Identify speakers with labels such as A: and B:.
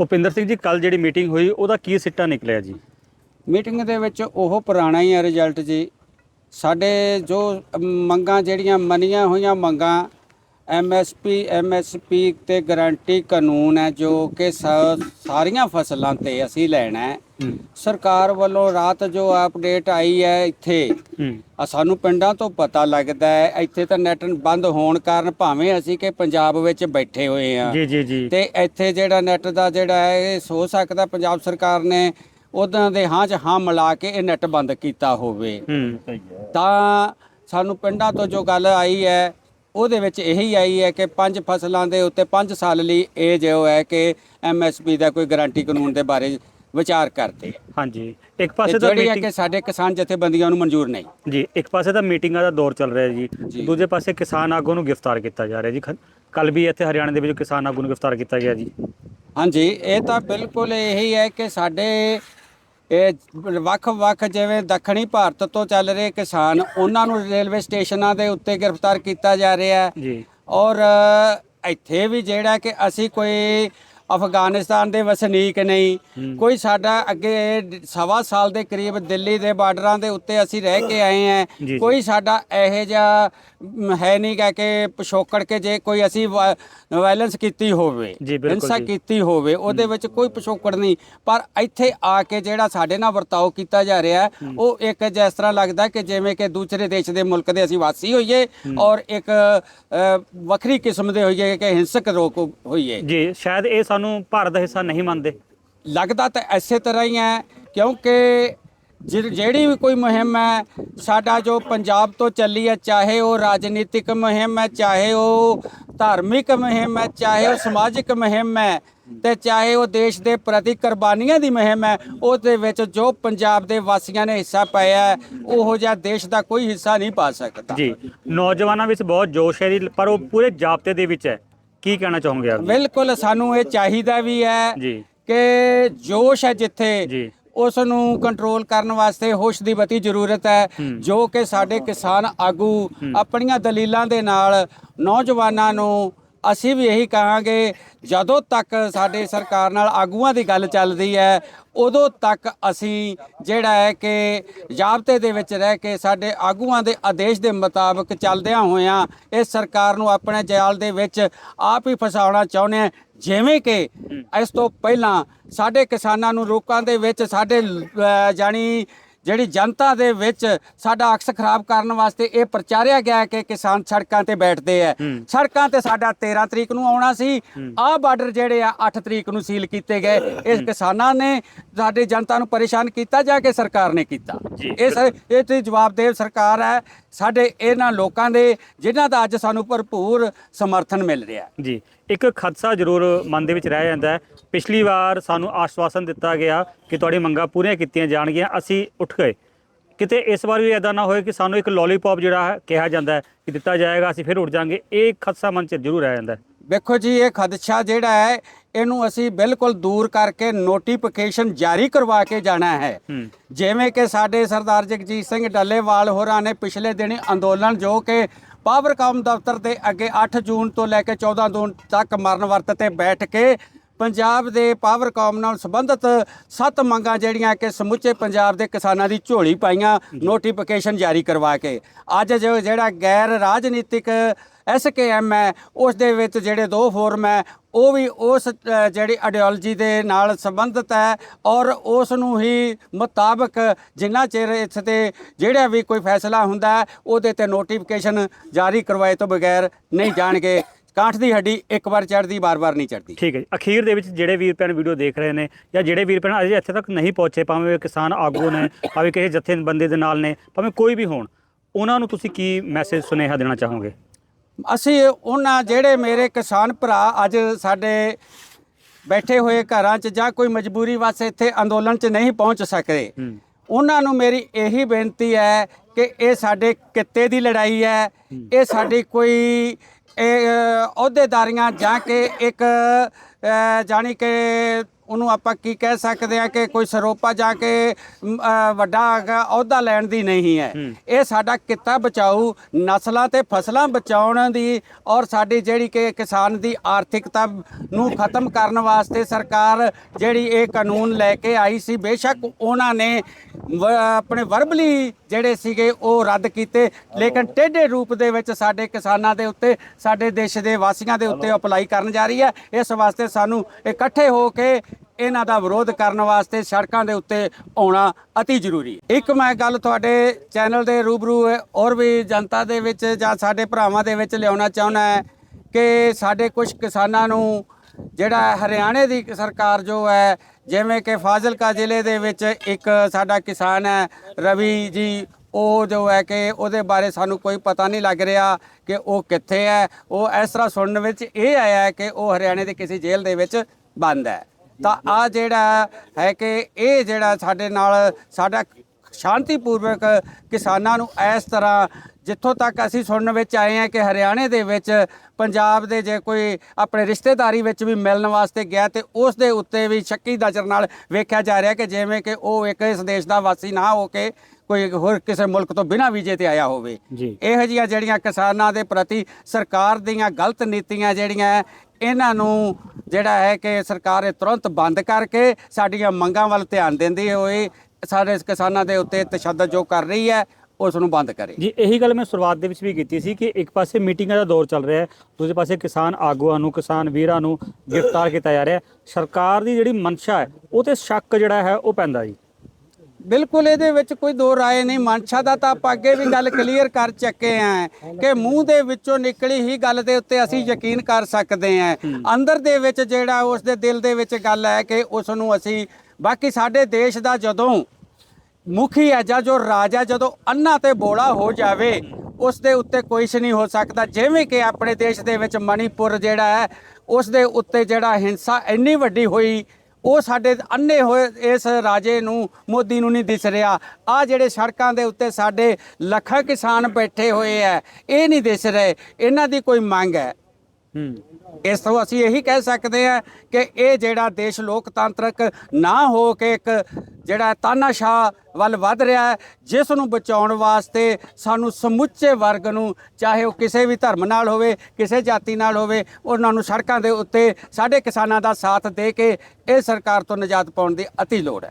A: ਭੁਪਿੰਦਰ ਸਿੰਘ ਜੀ ਕੱਲ ਜਿਹੜੀ ਮੀਟਿੰਗ ਹੋਈ, ਉਹਦਾ ਕੀ ਸਿੱਟਾ ਨਿਕਲਿਆ ਜੀ?
B: ਮੀਟਿੰਗ ਦੇ ਵਿੱਚ ਉਹ ਪੁਰਾਣਾ ਹੀ ਆ ਰਿਜ਼ਲਟ ਜੀ। ਸਾਡੇ ਜੋ ਮੰਗਾਂ ਜਿਹੜੀਆਂ ਮੰਨੀਆਂ ਹੋਈਆਂ ਮੰਗਾਂ ਐਮਐਸਪੀ ਐਮਐਸਪੀ ਤੇ ਗਾਰੰਟੀ ਕਾਨੂੰਨ ਹੈ ਜੋ ਕਿ ਸ- ਸਾਰੀਆਂ ਫਸਲਾਂ ਤੇ ਅਸੀਂ ਲੈਣਾ ਹੈ।
A: ਹੂੰ।
B: ਸਰਕਾਰ ਵੱਲੋਂ ਰਾਤ ਜੋ ਅਪਡੇਟ ਆਈ ਹੈ ਇੱਥੇ
A: ਹੂੰ।
B: ਆ ਸਾਨੂੰ ਪਿੰਡਾਂ ਤੋਂ ਪਤਾ ਲੱਗਦਾ ਹੈ ਇੱਥੇ ਤਾਂ ਨੈਟ ਬੰਦ ਹੋਣ ਕਾਰਨ ਭਾਵੇਂ ਅਸੀਂ ਕਿ ਪੰਜਾਬ ਵਿੱਚ ਬੈਠੇ ਹੋਏ ਆ
A: ਜੀ ਜੀ ਜੀ।
B: ਤੇ ਇੱਥੇ ਜਿਹੜਾ ਨੈਟ ਦਾ ਜਿਹੜਾ ਹੈ ਇਹ ਹੋ ਸਕਦਾ ਪੰਜਾਬ ਸਰਕਾਰ ਨੇ ਉਹਨਾਂ ਦੇ ਹਾਂ 'ਚ ਹਾਂ ਮਿਲਾ ਕੇ ਇਹ ਨੈਟ ਬੰਦ ਕੀਤਾ ਹੋਵੇ।
A: ਹੂੰ।
B: ਤਾਂ ਸਾਨੂੰ ਪਿੰਡਾਂ ਤੋਂ ਜੋ ਗੱਲ ਆਈ ਹੈ ਉਹਦੇ ਵਿੱਚ ਇਹੀ ਆਈ ਹੈ ਕਿ ਪੰਜ ਫਸਲਾਂ ਦੇ ਉੱਤੇ 5 ਸਾਲ ਲਈ ਇਹ ਜੋ ਹੈ ਕਿ ਐਮਐਸਪੀ ਦਾ ਕੋਈ ਗਾਰੰਟੀ ਕਾਨੂੰਨ ਦੇ ਬਾਰੇ ਵਿਚਾਰ ਕਰਦੇ ਆ।
A: ਹਾਂਜੀ। ਇੱਕ ਪਾਸੇ ਤਾਂ
B: ਜਿਹੜੀ ਹੈ ਕਿ ਸਾਡੇ ਕਿਸਾਨ ਜਥੇਬੰਦੀਆਂ ਨੂੰ ਮਨਜ਼ੂਰ ਨਹੀਂ।
A: ਜੀ ਇੱਕ ਪਾਸੇ ਤਾਂ ਮੀਟਿੰਗਾਂ ਦਾ ਦੌਰ ਚੱਲ ਰਿਹਾ ਜੀ। ਦੂਜੇ ਪਾਸੇ ਕਿਸਾਨ ਆਗੂ ਨੂੰ ਗ੍ਰਿਫਤਾਰ ਕੀਤਾ ਜਾ ਰਿਹਾ ਜੀ। ਕੱਲ ਵੀ ਇੱਥੇ ਹਰਿਆਣਾ ਦੇ ਵਿੱਚ ਕਿਸਾਨ ਆਗੂ ਨੂੰ ਗ੍ਰਿਫਤਾਰ ਕੀਤਾ ਗਿਆ ਜੀ।
B: ਹਾਂਜੀ ਇਹ ਤਾਂ ਬਿਲਕੁਲ ਇਹੀ ਹੈ ਕਿ ਸਾਡੇ ਇਹ ਵੱਖ-ਵੱਖ ਜਿਵੇਂ ਦੱਖਣੀ ਭਾਰਤ ਤੋਂ ਚੱਲ ਰਹੇ ਕਿਸਾਨ ਉਹਨਾਂ ਨੂੰ ਰੇਲਵੇ ਸਟੇਸ਼ਨਾਂ ਦੇ ਉੱਤੇ ਗ੍ਰਿਫਤਾਰ ਕੀਤਾ ਜਾ ਰਿਹਾ ਹੈ।
A: ਜੀ।
B: ਔਰ ਇੱਥੇ ਵੀ ਜਿਹੜਾ ਕਿ ਅਸੀਂ ਕੋਈ ਅਫਗਾਨਿਸਤਾਨ ਦੇ ਵਸਨੀਕ ਨਹੀਂ। ਕੋਈ ਸਾਡਾ ਅੱਗੇ ਸਵਾ ਸਾਲ ਦੇ ਕਰੀਬ ਦਿੱਲੀ ਦੇ ਬਾਰਡਰਾਂ ਦੇ ਉੱਤੇ ਅਸੀਂ ਰਹਿ ਕੇ ਆਏ
A: ਜੀ।
B: ਕੋਈ ਸਾਡਾ ਇਹੋ ਜਿਹਾ ਹੈ ਨਹੀਂ ਗਾ ਕਿ ਪਿਛੋਕੜ ਕੇ ਜੇ ਕੋਈ ਅਸੀਂ ਵਾਇਲੈਂਸ ਕੀਤੀ ਹੋਵੇ ਹਿੰਸਾ। ਕੀਤੀ ਹੋਵੇ ਉਹਦੇ ਵਿੱਚ ਕੋਈ ਪਿਛੋਕੜ ਨਹੀਂ। ਪਰ ਇੱਥੇ ਆ ਕੇ ਜਿਹੜਾ ਸਾਡੇ ਨਾਲ ਵਰਤਾਓ ਕੀਤਾ ਜਾ ਰਿਹਾ ਉਹ ਇੱਕ ਜਿਸ ਤਰ੍ਹਾਂ ਲੱਗਦਾ ਕਿ ਜਿਵੇਂ ਕਿ ਦੂਸਰੇ ਦੇਸ਼ ਦੇ ਮੁਲਕ ਦੇ ਅਸੀਂ ਵਾਸੀ ਹੋਈਏ ਔਰ ਇੱਕ ਵੱਖਰੀ ਕਿਸਮ ਦੇ ਹੋਈਏ ਕਿ ਹਿੰਸਕ ਰੋਕ ਹੋਈਏ।
A: ਜੀ ਸ਼ਾਇਦ ਇਹ ਸਾਨੂੰ ਭਾਰਤ ਦਾ ਹਿੱਸਾ ਨਹੀਂ ਮੰਨਦੇ।
B: ਲੱਗਦਾ ਤਾਂ ਐਸੇ ਤਰ੍ਹਾਂ ਹੀ ਹੈ ਕਿਉਂਕਿ ਜਿਹੜੀ ਵੀ ਕੋਈ ਮੁਹਿੰਮ ਹੈ ਸਾਡਾ ਜੋ ਪੰਜਾਬ ਤੋਂ ਚੱਲੀ ਹੈ ਚਾਹੇ ਉਹ ਰਾਜਨੀਤਿਕ ਮੁਹਿੰਮ ਹੈ ਚਾਹੇ ਉਹ ਧਾਰਮਿਕ ਮੁਹਿੰਮ ਹੈ ਚਾਹੇ ਉਹ ਸਮਾਜਿਕ ਮੁਹਿੰਮ ਹੈ ਤੇ ਚਾਹੇ ਉਹ ਦੇਸ਼ ਦੇ ਪ੍ਰਤੀ ਕੁਰਬਾਨੀਆਂ ਦੀ ਮੁਹਿੰਮ ਹੈ ਉਹਦੇ ਵਿੱਚ ਜੋ ਪੰਜਾਬ ਦੇ ਵਾਸੀਆਂ ਨੇ ਹਿੱਸਾ ਪਾਇਆ ਹੈ, ਉਹੋ ਜਿਹਾ ਦੇਸ਼ ਦਾ ਕੋਈ ਹਿੱਸਾ ਨਹੀਂ ਪਾ ਸਕਦਾ।
A: ਜੀ ਨੌਜਵਾਨਾਂ ਵਿੱਚ ਬਹੁਤ ਜੋਸ਼ ਹੈ ਜੀ ਪਰ ਉਹ ਪੂਰੇ ਜਾਬਤੇ ਦੇ ਵਿੱਚ ਹੈ। ਕੀ ਕਹਿਣਾ ਚਾਹੋਗੇ ਆਪ
B: ਬਿਲਕੁਲ ਸਾਨੂੰ ਇਹ ਚਾਹੀਦਾ ਵੀ ਹੈ
A: ਜੀ।
B: ਕਿ ਜੋਸ਼ ਹੈ ਜਿੱਥੇ
A: ਜੀ।
B: ਉਸ ਨੂੰ ਕੰਟਰੋਲ ਕਰਨ ਵਾਸਤੇ ਹੋਸ਼ ਦੀ ਬਤੀ ਜ਼ਰੂਰਤ ਹੈ
A: ਹੂੰ।
B: ਜੋ ਕਿ ਸਾਡੇ ਕਿਸਾਨ ਆਗੂ ਆਪਣੀਆਂ ਦਲੀਲਾਂ ਦੇ ਨਾਲ ਨੌਜਵਾਨਾਂ ਨੂੰ ਅਸੀਂ ਵੀ ਇਹੀ ਕਹਾਂਗੇ ਜਦੋਂ ਤੱਕ ਸਾਡੇ ਸਰਕਾਰ ਨਾਲ ਆਗੂਆਂ ਦੀ ਗੱਲ ਚੱਲਦੀ ਹੈ ਉਦੋਂ ਤੱਕ ਅਸੀਂ ਜਿਹੜਾ ਹੈ ਕਿ ਜਾਬਤੇ ਦੇ ਵਿੱਚ ਰਹਿ ਕੇ ਸਾਡੇ ਆਗੂਆਂ ਦੇ ਆਦੇਸ਼ ਦੇ ਮੁਤਾਬਕ ਚੱਲਦਿਆਂ ਹੋਇਆਂ ਇਸ ਸਰਕਾਰ ਨੂੰ ਆਪਣੇ ਜਾਲ ਦੇ ਵਿੱਚ ਆਪ ਹੀ ਫਸਾਉਣਾ ਚਾਹੁੰਦੇ ਹਾਂ। ਜਿਵੇਂ ਕਿ ਇਸ ਤੋਂ ਪਹਿਲਾਂ ਸਾਡੇ ਕਿਸਾਨਾਂ ਨੂੰ ਲੋਕਾਂ ਦੇ ਵਿੱਚ ਸਾਡੇ ਜਾਣੀ ਜਿਹੜੀ ਜਨਤਾ ਦੇ ਵਿੱਚ ਸਾਡਾ ਅਕਸ ਖਰਾਬ ਕਰਨ ਵਾਸਤੇ ਇਹ ਪ੍ਰਚਾਰਿਆ ਗਿਆ ਕਿ ਕਿਸਾਨ ਸੜਕਾਂ ਤੇ ਬੈਠਦੇ ਆ। ਸੜਕਾਂ ਤੇ ਸਾਡਾ 13 ਤਰੀਕ ਨੂੰ ਆਉਣਾ ਸੀ। ਆਹ ਬਾਰਡਰ ਜਿਹੜੇ ਆ 8 ਤਰੀਕ ਨੂੰ ਸੀਲ ਕੀਤੇ ਗਏ। ਇਸ ਕਿਸਾਨਾਂ ਨੇ ਸਾਡੀ ਜਨਤਾ ਨੂੰ ਪਰੇਸ਼ਾਨ ਕੀਤਾ ਜਾਂ ਕਿ ਸਰਕਾਰ ਨੇ ਕੀਤਾ? ਇਸ ਇਹ ਤੇ ਜਵਾਬਦੇਹ ਸਰਕਾਰ ਹੈ। ਸਾਡੇ ਇਹਨਾਂ ਲੋਕਾਂ ਦੇ ਜਿਨ੍ਹਾਂ ਦਾ ਅੱਜ ਸਾਨੂੰ ਭਰਪੂਰ ਸਮਰਥਨ ਮਿਲ ਰਿਹਾ
A: ਜੀ ਇੱਕ ਖਦਸ਼ਾ ਜ਼ਰੂਰ ਮਨ ਦੇ ਵਿੱਚ ਰਹਿ ਜਾਂਦਾ ਹੈ। ਪਿਛਲੀ ਵਾਰ ਸਾਨੂੰ ਆਸ਼ਵਾਸਨ ਦਿੱਤਾ ਗਿਆ ਕਿ ਤੁਹਾਡੀ ਮੰਗਾਂ ਪੂਰੀਆਂ ਕੀਤੀਆਂ ਜਾਣਗੀਆਂ। ਅਸੀਂ ਉੱਠ ਗਏ। ਕਿਤੇ ਇਸ ਵਾਰ ਵੀ ਐਦਾਂ ਨਾ ਹੋਏ ਕਿ ਸਾਨੂੰ ਇੱਕ ਲੋਲੀਪੌਪ ਜਿਹੜਾ ਹੈ ਕਿਹਾ ਜਾਂਦਾ ਹੈ ਕਿ ਦਿੱਤਾ ਜਾਏਗਾ ਅਸੀਂ ਫਿਰ ਉੱਠ ਜਾਾਂਗੇ। ਇਹ ਖਦਸ਼ਾ ਮਨ 'ਚ ਜ਼ਰੂਰ ਰਹਿ ਜਾਂਦਾ ਹੈ।
B: ਵੇਖੋ ਜੀ ਇਹ ਖਦਸ਼ਾ ਜਿਹੜਾ ਹੈ ਇਹਨੂੰ ਅਸੀਂ ਬਿਲਕੁਲ ਦੂਰ ਕਰਕੇ ਨੋਟੀਫਿਕੇਸ਼ਨ ਜਾਰੀ ਕਰਵਾ ਕੇ ਜਾਣਾ ਹੈ।
A: ਹੂੰ।
B: ਜਿਵੇਂ ਕਿ ਸਾਡੇ ਸਰਦਾਰ ਜਗਜੀਤ ਸਿੰਘ ਡੱਲੇਵਾਲ ਹੋਰਾਂ ਨੇ ਪਿਛਲੇ ਦਿਨੀ ਅੰਦੋਲਨ ਜੋ ਕਿ ਪਾਵਰਕਾਮ ਦਫ਼ਤਰ ਦੇ ਅੱਗੇ 8 ਜੂਨ ਤੋਂ ਲੈ ਕੇ 14 ਜੂਨ ਤੱਕ ਮਰਨ ਵਰਤ ਤੇ ਬੈਠ ਕੇ ਪੰਜਾਬ ਦੇ ਪਾਵਰਕਾਮ ਨਾਲ ਸੰਬੰਧਿਤ ਸੱਤ ਮੰਗਾਂ ਜਿਹੜੀਆਂ ਕਿ ਸਮੁੱਚੇ ਪੰਜਾਬ ਦੇ ਕਿਸਾਨਾਂ ਦੀ ਝੋਲੀ ਪਾਈਆਂ ਨੋਟੀਫਿਕੇਸ਼ਨ ਜਾਰੀ ਕਰਵਾ ਕੇ। ਅੱਜ ਜੋ ਜਿਹੜਾ ਗੈਰ ਰਾਜਨੀਤਿਕ ਐਸਕੇਐਮ ਹੈ ਉਸ ਦੇ ਵਿੱਚ ਜਿਹੜੇ ਦੋ ਫੋਰਮ ਹੈ ਉਹ ਵੀ ਉਸ ਜਿਹੜੀ ਆਈਡੀਓਲੋਜੀ ਦੇ ਨਾਲ ਸੰਬੰਧਿਤ ਹੈ ਔਰ ਉਸ ਨੂੰ ਹੀ ਮੁਤਾਬਕ ਜਿੰਨਾ ਚਿਰ ਇਸ ਤੇ ਜਿਹੜਾ ਵੀ ਕੋਈ ਫੈਸਲਾ ਹੁੰਦਾ ਉਹਦੇ ਤੇ ਨੋਟੀਫਿਕੇਸ਼ਨ ਜਾਰੀ ਕਰਵਾਏ ਤੋਂ ਬਗੈਰ ਨਹੀਂ ਜਾਣਗੇ। ਕਾਠ ਦੀ ਹੱਡੀ ਇੱਕ ਵਾਰ ਚੜਦੀ ਬਾਰ-ਬਾਰ ਨਹੀਂ ਚੜਦੀ
A: ਠੀਕ ਹੈ ਜੀ। ਅਖੀਰ ਦੇ ਵਿੱਚ ਜਿਹੜੇ ਵੀਰ ਭੈਣ ਵੀਡੀਓ ਦੇਖ ਰਹੇ ਨੇ ਜਾਂ ਜਿਹੜੇ ਵੀਰ ਭੈਣ ਅਜੇ ਇੱਥੇ ਤੱਕ ਨਹੀਂ ਪਹੁੰਚੇ ਭਾਵੇਂ ਕਿਸਾਨ ਆਗੂ ਨੇ ਭਾਵੇਂ ਕਿਸੇ ਜਥੇਬੰਦੀ ਦੇ ਨਾਲ ਨੇ ਭਾਵੇਂ ਕੋਈ ਵੀ ਹੋਣ ਉਹਨਾਂ ਨੂੰ ਤੁਸੀਂ ਕੀ ਮੈਸੇਜ ਸੁਨੇਹਾ ਦੇਣਾ ਚਾਹੋਗੇ?
B: ਅਸੀਂ ਉਹਨਾਂ ਜਿਹੜੇ ਮੇਰੇ ਕਿਸਾਨ ਭਰਾ ਅੱਜ ਸਾਡੇ ਬੈਠੇ ਹੋਏ ਘਰਾਂ 'ਚ ਜਾਂ ਕੋਈ ਮਜਬੂਰੀ ਵਾਸਤੇ ਇੱਥੇ ਅੰਦੋਲਨ 'ਚ ਨਹੀਂ ਪਹੁੰਚ ਸਕਦੇ ਉਹਨਾਂ ਨੂੰ ਮੇਰੀ ਇਹੀ ਬੇਨਤੀ ਹੈ ਕਿ ਇਹ ਸਾਡੇ ਕਿੱਤੇ ਦੀ ਲੜਾਈ ਹੈ। ਇਹ ਸਾਡੀ ਕੋਈ ਇਹ, ਅਹੁਦੇਦਾਰੀਆਂ ਜਾਂ ਕਿ ਇੱਕ ਜਾਣੀ ਕਿ ਉਹਨੂੰ ਆਪਾਂ ਕੀ ਕਹਿ ਸਕਦੇ ਆ ਕਿ ਕੋਈ ਸਰੋਪਾ ਜਾ ਕੇ ਵੱਡਾ ਅਹੁਦਾ ਲੈਣ ਦੀ ਨਹੀਂ ਹੈ। ਇਹ ਸਾਡਾ ਕਿੱਤਾ ਬਚਾਊ ਨਸਲਾਂ ਤੇ ਫਸਲਾਂ ਬਚਾਉਣ ਦੀ ਔਰ ਸਾਡੀ ਜਿਹੜੀ ਕਿ ਕਿਸਾਨ ਦੀ ਆਰਥਿਕਤਾ ਨੂੰ ਖਤਮ ਕਰਨ ਵਾਸਤੇ ਸਰਕਾਰ ਜਿਹੜੀ ਇਹ ਕਾਨੂੰਨ ਲੈ ਕੇ ਆਈ ਸੀ ਬੇਸ਼ੱਕ ਉਹਨਾਂ ਨੇ ਆਪਣੇ ਵਰਬਲੀ ਜਿਹੜੇ ਸੀਗੇ ਉਹ ਰੱਦ ਕੀਤੇ। ਲੇਕਿਨ ਟੇਢੇ ਰੂਪ ਦੇ ਵਿੱਚ ਸਾਡੇ ਕਿਸਾਨਾਂ ਦੇ ਉੱਤੇ, ਸਾਡੇ ਦੇਸ਼ ਦੇ ਵਾਸੀਆਂ ਦੇ ਉੱਤੇ ਅਪਲਾਈ ਕਰਨ ਜਾ ਰਹੀ ਹੈ। ਇਸ ਵਾਸਤੇ ਸਾਨੂੰ ਇਕੱਠੇ ਹੋ ਕੇ ਇਹਨਾਂ ਦਾ ਵਿਰੋਧ ਕਰਨ ਵਾਸਤੇ ਸੜਕਾਂ ਦੇ ਉੱਤੇ ਆਉਣਾ ਅਤੀ ਜ਼ਰੂਰੀ ਹੈ। ਇੱਕ ਮੈਂ ਗੱਲ ਤੁਹਾਡੇ ਚੈਨਲ ਦੇ ਰੂਬਰੂ ਔਰ ਵੀ ਜਨਤਾ ਦੇ ਵਿੱਚ ਜਾਂ ਸਾਡੇ ਭਰਾਵਾਂ ਦੇ ਵਿੱਚ ਲਿਆਉਣਾ ਚਾਹੁੰਦਾ ਹੈ ਕਿ ਸਾਡੇ ਕੁਝ ਕਿਸਾਨਾਂ ਨੂੰ ਜਿਹੜਾ ਹਰਿਆਣੇ ਦੀ ਸਰਕਾਰ ਜੋ ਹੈ ਜਿਵੇਂ ਕਿ ਫਾਜ਼ਿਲਕਾ ਜ਼ਿਲ੍ਹੇ ਦੇ ਵਿੱਚ ਇੱਕ ਸਾਡਾ ਕਿਸਾਨ ਹੈ, ਰਵੀ ਜੀ, ਉਹ ਜੋ ਹੈ ਕਿ ਉਹਦੇ ਬਾਰੇ ਸਾਨੂੰ ਕੋਈ ਪਤਾ ਨਹੀਂ ਲੱਗ ਰਿਹਾ ਕਿ ਉਹ ਕਿੱਥੇ ਹੈ। ਉਹ ਇਸ ਤਰ੍ਹਾਂ ਸੁਣਨ ਵਿੱਚ ਇਹ ਆਇਆ ਕਿ ਉਹ ਹਰਿਆਣੇ ਦੇ ਕਿਸੇ ਜੇਲ੍ਹ ਦੇ ਵਿੱਚ ਬੰਦ ਹੈ। ਤਾਂ ਆ ਜਿਹੜਾ ਹੈ ਕਿ ਇਹ ਜਿਹੜਾ ਸਾਡੇ ਨਾਲ ਸਾਡਾ ਸ਼ਾਂਤੀਪੂਰਵਕ ਕਿਸਾਨਾਂ ਨੂੰ ਇਸ ਤਰ੍ਹਾਂ ਜਿੱਥੋਂ ਤੱਕ ਅਸੀਂ ਸੁਣਨ ਵਿੱਚ ਆਏ ਹਾਂ ਕਿ ਹਰਿਆਣੇ ਦੇ ਵਿੱਚ ਪੰਜਾਬ ਦੇ ਜੇ ਕੋਈ ਆਪਣੇ ਰਿਸ਼ਤੇਦਾਰੀ ਵਿੱਚ ਵੀ ਮਿਲਣ ਵਾਸਤੇ ਗਿਆ ਤੇ ਉਸ ਦੇ ਉੱਤੇ ਵੀ ਸ਼ੱਕੀ ਨਜ਼ਰ ਨਾਲ ਵੇਖਿਆ ਜਾ ਰਿਹਾ ਕਿ ਜਿਵੇਂ ਕਿ ਉਹ ਇੱਕ ਇਸ ਦੇਸ਼ ਦਾ ਵਾਸੀ ਨਾ ਹੋ ਕੇ ਕੋਈ ਹੋਰ ਕਿਸੇ ਮੁਲਕ ਤੋਂ ਬਿਨਾਂ ਵੀਜ਼ੇ ਤੇ ਆਇਆ ਹੋਵੇ। ਇਹੋ ਜਿਹੀਆਂ ਜਿਹੜੀਆਂ ਕਿਸਾਨਾਂ ਦੇ ਪ੍ਰਤੀ ਸਰਕਾਰ ਦੀਆਂ ਗਲਤ ਨੀਤੀਆਂ ਜਿਹੜੀਆਂ ਇਹਨਾਂ ਨੂੰ ਜਿਹੜਾ ਹੈ ਕਿ ਸਰਕਾਰ ਇਹ ਤੁਰੰਤ ਬੰਦ ਕਰਕੇ ਸਾਡੀਆਂ ਮੰਗਾਂ ਵੱਲ ਧਿਆਨ ਦਿੰਦੀ ਹੋਏ ਸਾਡੇ ਕਿਸਾਨਾਂ ਦੇ ਉੱਤੇ ਤਸ਼ੱਦਦ ਜੋ ਕਰ ਰਹੀ ਹੈ ਉਸ ਨੂੰ ਬੰਦ ਕਰੇ।
A: ਜੀ ਇਹੀ ਗੱਲ ਮੈਂ ਸ਼ੁਰੂਆਤ ਦੇ ਵਿੱਚ ਵੀ ਕੀਤੀ ਸੀ ਕਿ ਇੱਕ ਪਾਸੇ ਮੀਟਿੰਗਾਂ ਦਾ ਦੌਰ ਚੱਲ ਰਿਹਾ ਹੈ ਦੂਜੇ ਪਾਸੇ ਕਿਸਾਨ ਆਗੂਆਂ ਨੂੰ ਕਿਸਾਨ ਵੀਰਾਂ ਨੂੰ ਗ੍ਰਿਫਤਾਰ ਕੀਤਾ ਜਾ ਰਿਹਾ ਹੈ। ਸਰਕਾਰ ਦੀ ਜਿਹੜੀ ਮਨਸ਼ਾ ਹੈ ਉਹ ਤੇ ਸ਼ੱਕ ਜਿਹੜਾ ਹੈ ਉਹ ਪੈਂਦਾ ਜੀ।
B: ਬਿਲਕੁਲ ਇਹਦੇ ਵਿੱਚ ਕੋਈ ਦੋ ਰਾਏ ਨਹੀਂ ਮਨਸ਼ਾ ਦਾ ਤਾਂ ਆਪਾਂ ਅੱਗੇ ਵੀ ਗੱਲ ਕਲੀਅਰ ਕਰ ਚੱਕੇ ਆ ਕਿ ਮੂੰਹ ਦੇ ਵਿੱਚੋਂ ਨਿਕਲੀ ਹੀ ਗੱਲ ਦੇ ਉੱਤੇ ਅਸੀਂ ਯਕੀਨ ਕਰ ਸਕਦੇ ਆ ਅੰਦਰ ਦੇ ਵਿੱਚ ਜਿਹੜਾ ਉਸ ਦੇ ਦਿਲ ਦੇ ਵਿੱਚ ਗੱਲ ਹੈ ਕਿ ਉਸ ਨੂੰ ਅਸੀਂ ਬਾਕੀ ਸਾਡੇ ਦੇਸ਼ ਦਾ ਜਦੋਂ ਮੁਖੀ ਹੈ ਜਾਂ ਜੋ ਰਾਜਾ ਜਦੋਂ ਅੰਨਾ ਤੇ ਬੋਲਾ ਹੋ ਜਾਵੇ, ਉਸ ਦੇ ਉੱਤੇ ਕੋਈ ਨਹੀਂ ਹੋ ਸਕਦਾ। ਜਿਵੇਂ ਕਿ ਆਪਣੇ ਦੇਸ਼ ਦੇ ਵਿੱਚ ਮਣੀਪੁਰ ਜਿਹੜਾ ਹੈ, ਉਸ ਦੇ ਉੱਤੇ ਜਿਹੜਾ ਹਿੰਸਾ ਇੰਨੀ ਵੱਡੀ ਹੋਈ, ਉਹ ਸਾਡੇ ਅੰਨੇ ਹੋਏ ਇਸ ਰਾਜੇ ਨੂੰ, ਮੋਦੀ ਨੂੰ ਨਹੀਂ ਦਿਸ ਰਿਹਾ। ਆ ਜਿਹੜੇ ਸੜਕਾਂ ਦੇ ਉੱਤੇ ਸਾਡੇ ਲੱਖਾਂ ਕਿਸਾਨ ਬੈਠੇ ਹੋਏ ਐ ਇਹ ਨਹੀਂ ਦਿਸ ਰਹੇ। ਇਹਨਾਂ ਦੀ ਕੋਈ ਮੰਗ
A: ਹੈ।
B: ਇਸ ਤੋਂ ਅਸੀਂ ਇਹੀ ਕਹਿ ਸਕਦੇ ਹਾਂ ਕਿ ਇਹ ਜਿਹੜਾ ਦੇਸ਼ ਲੋਕਤੰਤਰਕ ਨਾ ਹੋ ਕੇ ਇੱਕ ਜਿਹੜਾ ਤਾਨਾਸ਼ਾਹ ਵੱਲ ਵੱਧ ਰਿਹਾ ਹੈ, ਜਿਸ ਨੂੰ ਬਚਾਉਣ ਵਾਸਤੇ ਸਾਨੂੰ ਸਮੁੱਚੇ ਵਰਗ ਨੂੰ, ਚਾਹੇ ਉਹ ਕਿਸੇ ਵੀ ਧਰਮ ਨਾਲ ਹੋਵੇ, ਕਿਸੇ ਜਾਤੀ ਨਾਲ ਹੋਵੇ, ਉਹਨਾਂ ਨੂੰ ਸੜਕਾਂ ਦੇ ਉੱਤੇ ਸਾਡੇ ਕਿਸਾਨਾਂ ਦਾ ਸਾਥ ਦੇ ਕੇ ਇਹ ਸਰਕਾਰ ਤੋਂ ਨਿਜਾਤ ਪਾਉਣ ਦੀ ਅਤੀ ਲੋੜ ਹੈ।